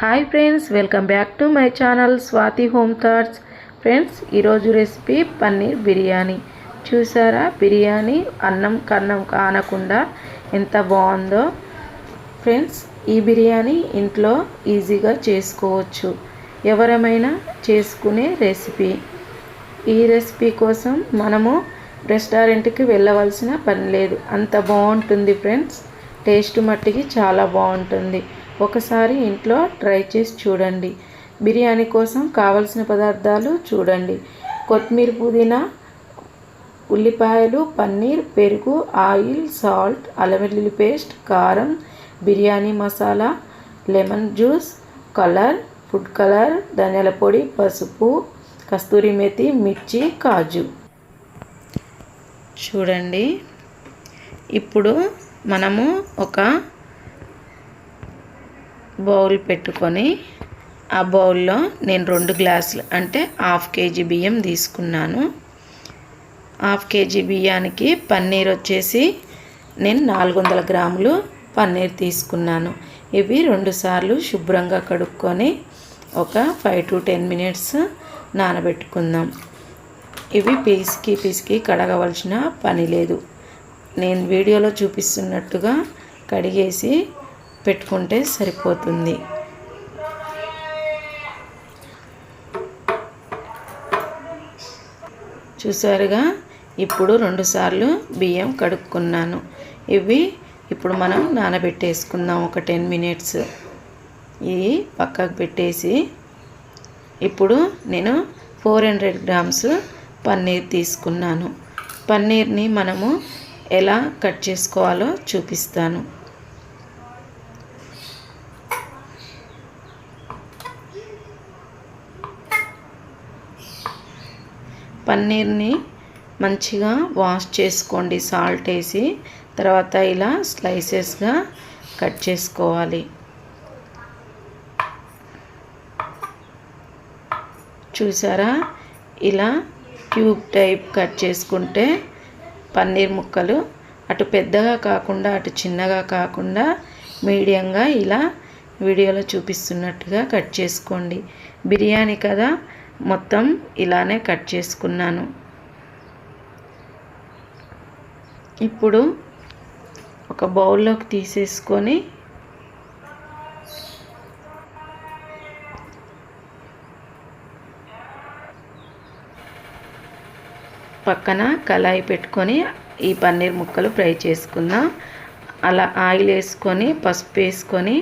Hi friends welcome back to my channel Swathi home thoughts friends ఈరోజు recipe paneer biryani. చూసారా? బిర్యానీ అన్నం కన్నం కానకుండా ఎంత బాగుందో. ఫ్రెండ్స్ ఈ బిర్యానీ ఇంట్లో ఈజీగా చేసుకోవచ్చు. ఎవరమైనా చేసుకునే రెసిపీ ఈ రెసిపీ కోసం మనము రెస్టారెంట్కి వెళ్ళవలసిన పని లేదు. అంత బాగుంటుంది ఫ్రెండ్స్ టేస్ట్ మట్టికి చాలా బాగుంటుంది. ఒకసారి ఇంట్లో ట్రై చేసి చూడండి. బిర్యానీ కోసం కావలసిన పదార్థాలు చూడండి. కొత్తిమీర పుదీనా ఉల్లిపాయలు పన్నీర్ పెరుగు ఆయిల్ సాల్ట్ అల్లం వెల్లుల్లి పేస్ట్ కారం biryani masala lemon juice colour food colour ధనియాల పొడి పసుపు కస్తూరి మెతి మిర్చి కాజు. చూడండి. ఇప్పుడు మనము ఒక బౌల్ పెట్టుకొని ఆ బౌల్లో నేను రెండు గ్లాసులు అంటే హాఫ్ కేజీ బియ్యం తీసుకున్నాను. హాఫ్ కేజీ బియ్యానికి పన్నీర్ వచ్చేసి నేను నాలుగు వందల గ్రాములు పన్నీర్ తీసుకున్నాను. ఇవి రెండుసార్లు శుభ్రంగా కడుక్కొని ఒక ఫైవ్ టు టెన్ మినిట్స్ నానబెట్టుకుందాం. ఇవి పీస్కి పీస్కి కడగవలసిన పని లేదు. నేను వీడియోలో చూపిస్తున్నట్టుగా కడిగేసి పెట్టుకుంటే సరిపోతుంది. చూసారుగా? ఇప్పుడు రెండుసార్లు బియ్యం కడుక్కున్నాను. ఇవి ఇప్పుడు మనం నానబెట్టేసుకుందాం ఒక టెన్ మినిట్స్. ఇవి పక్కకు పెట్టేసి ఇప్పుడు నేను ఫోర్ హండ్రెడ్ గ్రామ్స్ పన్నీర్ తీసుకున్నాను. పన్నీర్ని మనము ఎలా కట్ చేసుకోవాలో చూపిస్తాను. పన్నీర్ని మంచిగా వాష్ చేసుకోండి సాల్ట్ వేసి. తర్వాత ఇలా స్లైసెస్గా కట్ చేసుకోవాలి. చూసారా? ఇలా క్యూబ్ టైప్ కట్ చేసుకుంటే పన్నీర్ ముక్కలు అటు పెద్దగా కాకుండా అటు చిన్నగా కాకుండా మీడియంగా ఇలా వీడియోలో చూపిస్తున్నట్టుగా కట్ చేసుకోండి. బిర్యానీ కదా మొత్తం ఇలానే కట్ చేసుకున్నాను. ఇప్పుడు ఒక బౌల్లోకి తీసేసుకొని పక్కన కళాయి పెట్టుకొని ఈ పన్నీర్ ముక్కలు ఫ్రై చేసుకుందాం అలా ఆయిల్ వేసుకొని పసుపు వేసుకొని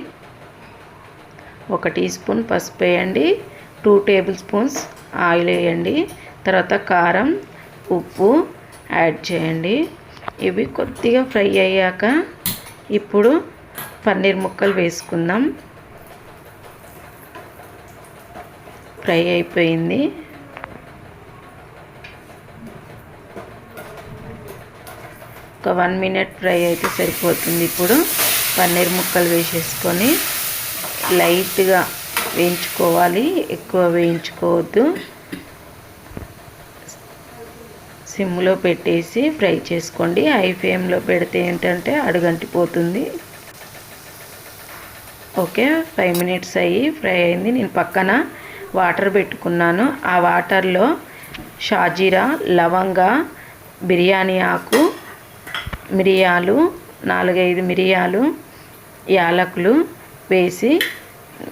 ఒక టీ స్పూన్ పసుపు వేయండి. టూ టేబుల్ స్పూన్స్ ఆయిల్ వేయండి. తర్వాత కారం ఉప్పు యాడ్ చేయండి. ఇవి కొద్దిగా ఫ్రై అయ్యాక ఇప్పుడు పన్నీర్ ముక్కలు వేసుకుందాం. ఫ్రై అయిపోయింది. ఒక వన్ మినిట్ ఫ్రై అయితే సరిపోతుంది. ఇప్పుడు పన్నీర్ ముక్కలు వేసేసుకొని లైట్గా వేయించుకోవాలి. ఎక్కువ వేయించుకోవద్దు. సిమ్లో పెట్టేసి ఫ్రై చేసుకోండి. హై ఫ్లేమ్లో పెడితే ఏంటంటే అడుగంటిపోతుంది. ఓకే ఫైవ్ మినిట్స్ అయ్యి ఫ్రై అయింది. నేను పక్కన వాటర్ పెట్టుకున్నాను. ఆ వాటర్లో షాజీరా లవంగా బిర్యానీ ఆకు మిరియాలు నాలుగైదు మిరియాలు యాలకులు వేసి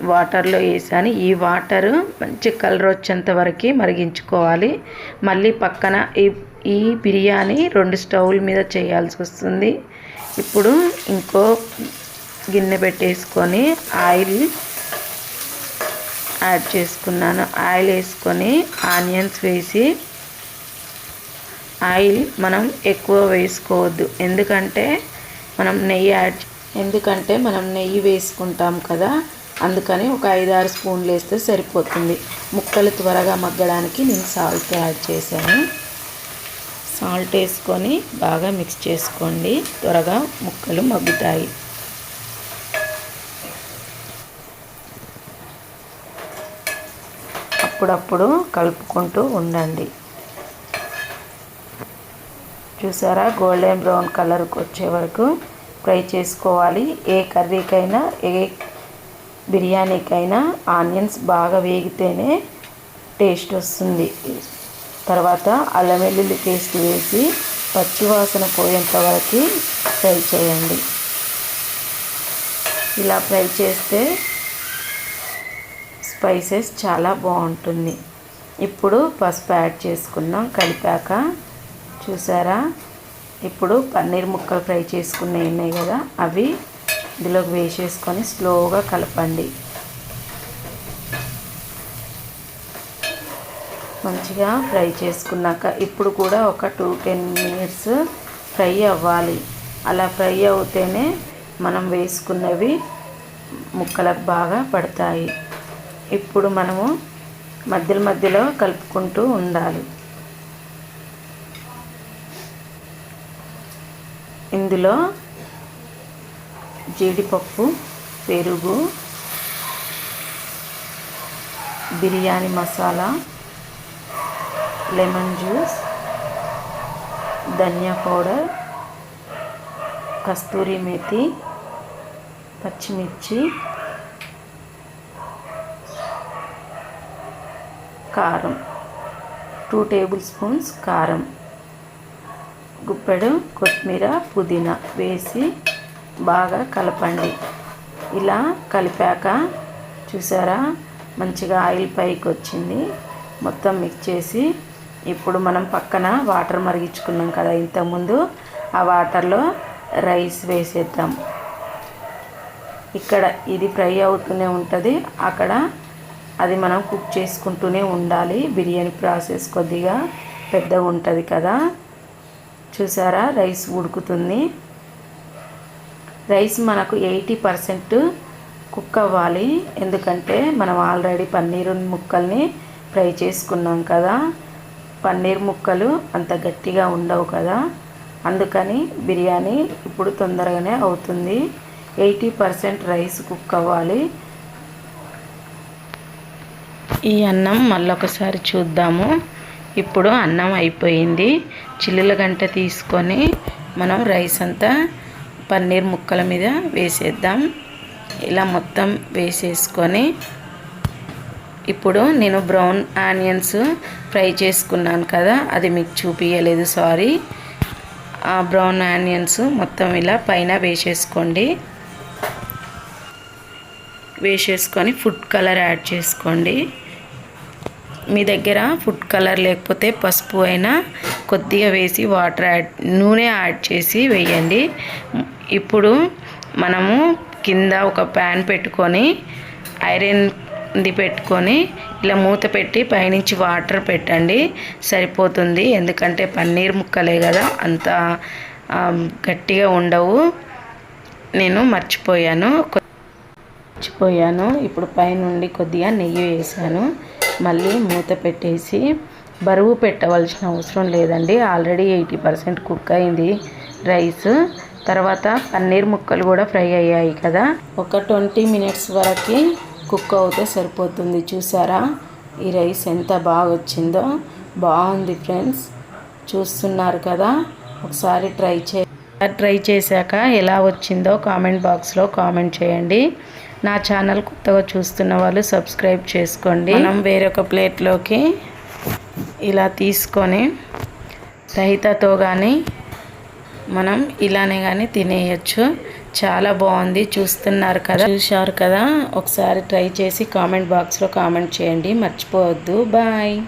వాటర్లో వేసాను. ఈ వాటర్ మంచి కలర్ వచ్చేంత వరకు మరిగించుకోవాలి. మళ్ళీ పక్కన ఈ ఈ బిర్యానీ రెండు స్టవ్ల మీద చేయాల్సి వస్తుంది. ఇప్పుడు ఇంకో గిన్నె పెట్టేసుకొని ఆయిల్ యాడ్ చేసుకున్నాను. ఆయిల్ వేసుకొని ఆనియన్స్ వేసి ఆయిల్ మనం ఎక్కువ వేసుకోవద్దు. ఎందుకంటే మనం నెయ్యి యాడ్ ఎందుకంటే మనం నెయ్యి వేసుకుంటాం కదా. అందుకని ఒక ఐదు ఆరు స్పూన్లు వేస్తే సరిపోతుంది. ముక్కలు త్వరగా మగ్గడానికి నేను సాల్ట్ యాడ్ చేశాను. సాల్ట్ వేసుకొని బాగా మిక్స్ చేసుకోండి. త్వరగా ముక్కలు మగ్గుతాయి. అప్పుడప్పుడు కలుపుకుంటూ ఉండండి. చూసారా? గోల్డెన్ బ్రౌన్ కలర్కి వచ్చే వరకు ఫ్రై చేసుకోవాలి. ఏ కర్రీకైనా ఏ బిర్యానీకైనా ఆనియన్స్ బాగా వేగితేనే టేస్ట్ వస్తుంది. తర్వాత అల్లం వెల్లుల్లి పేస్ట్ వేసి పచ్చివాసన పోయేంత వరకు ఫ్రై చేయండి. ఇలా ఫ్రై చేస్తే స్పైసెస్ చాలా బాగుంటుంది. ఇప్పుడు పసుపు యాడ్ చేసుకున్నాం కలిపాక చూసారా? ఇప్పుడు పన్నీర్ ముక్కలు ఫ్రై చేసుకున్నవి ఉన్నాయి కదా? అవి ఇందులోకి వేసేసుకొని స్లోగా కలపండి. మంచిగా ఫ్రై చేసుకున్నాక ఇప్పుడు కూడా ఒక టూ టెన్ మినిట్స్ ఫ్రై అవ్వాలి. అలా ఫ్రై అవుతేనే మనం వేసుకున్నవి ముక్కలకు బాగా పడతాయి. ఇప్పుడు మనము మధ్యలో మధ్యలో కలుపుకుంటూ ఉండాలి. ఇందులో జీడిపప్పు పెరుగు బిర్యానీ మసాలా లెమన్ జ్యూస్ ధనియా పౌడర్ కస్తూరి మేతి పచ్చిమిర్చి కారం. టూ టేబుల్ స్పూన్స్ కారం. గుప్పెడు కొత్తిమీర పుదీనా వేసి బాగా కలపండి. ఇలా కలిపాక చూసారా? మంచిగా ఆయిల్ పైకి వచ్చింది మొత్తం మిక్స్ చేసి ఇప్పుడు మనం పక్కన వాటర్ మరిగించుకున్నాం కదా ఇంతకుముందు. ఆ వాటర్లో రైస్ వేసేద్దాం. ఇక్కడ ఇది ఫ్రై అవుతూనే ఉంటుంది. అక్కడ అది మనం కుక్ చేసుకుంటూనే ఉండాలి. బిర్యానీ ప్రాసెస్ కొద్దిగా పెద్దగా ఉంటుంది కదా. చూసారా? రైస్ ఉడుకుతుంది. రైస్ మనకు ఎయిటీ పర్సెంట్ కుక్ అవ్వాలి. ఎందుకంటే మనం ఆల్రెడీ పన్నీరు ముక్కల్ని ఫ్రై చేసుకున్నాం కదా. పన్నీర్ ముక్కలు అంత గట్టిగా ఉండవు కదా. అందుకని బిర్యానీ ఇప్పుడు తొందరగానే అవుతుంది. ఎయిటీ పర్సెంట్ రైస్ కుక్ అవ్వాలి. ఈ అన్నం మళ్ళొకసారి చూద్దాము. ఇప్పుడు అన్నం అయిపోయింది. చిల్లుల గంట తీసుకొని మనం రైస్ అంతా పన్నీర్ ముక్కల మీద వేసేద్దాం. ఇలా మొత్తం వేసేసుకొని ఇప్పుడు నేను బ్రౌన్ ఆనియన్స్ ఫ్రై చేసుకున్నాను కదా అది మీకు చూపించలేదు సారీ. ఆ బ్రౌన్ ఆనియన్స్ మొత్తం ఇలా పైన వేసేసుకోండి. వేసేసుకొని ఫుడ్ కలర్ యాడ్ చేసుకోండి. మీ దగ్గర ఫుడ్ కలర్ లేకపోతే పసుపు అయినా కొద్దిగా వేసి వాటర్ యాడ్ నూనె యాడ్ చేసి వేయండి. ఇప్పుడు మనము కింద ఒక ప్యాన్ పెట్టుకొని ఐరన్ది పెట్టుకొని ఇలా మూత పెట్టి పైనుంచి వాటర్ పెట్టండి. సరిపోతుంది. ఎందుకంటే పన్నీర్ ముక్కలే కదా అంత గట్టిగా ఉండవు. నేను మర్చిపోయాను. మర్చిపోయాను. ఇప్పుడు పైనుండి కొద్దిగా నెయ్యి వేసాను. మళ్ళీ మూత పెట్టేసి బరువు పెట్టవలసిన అవసరం లేదండి. ఆల్రెడీ ఎయిటీ పర్సెంట్ కుక్ అయింది రైస్. తర్వాత పన్నీర్ ముక్కలు కూడా ఫ్రై అయ్యాయి కదా. ఒక ట్వంటీ మినిట్స్ వరకు కుక్ అవుతే సరిపోతుంది. చూసారా? ఈ రైస్ ఎంత బాగా వచ్చిందో. బాగుంది ఫ్రెండ్స్. చూస్తున్నారు కదా? ఒకసారి ట్రై చే ట్రై చేశాక ఎలా వచ్చిందో కామెంట్ బాక్స్లో కామెంట్ చేయండి. నా ఛానల్ కొత్తగా చూస్తున్న వాళ్ళు సబ్స్క్రైబ్ చేసుకోండి. మనం వేరొక ప్లేట్లోకి ఇలా తీసుకొని రహితతో కానీ మనం ఇలానే కానీ తినేయచ్చు. చాలా బాగుంది. చూస్తున్నారు కదా? చూశారు కదా? ఒకసారి ట్రై చేసి కామెంట్ బాక్స్లో కామెంట్ చేయండి. మర్చిపోవద్దు. బాయ్.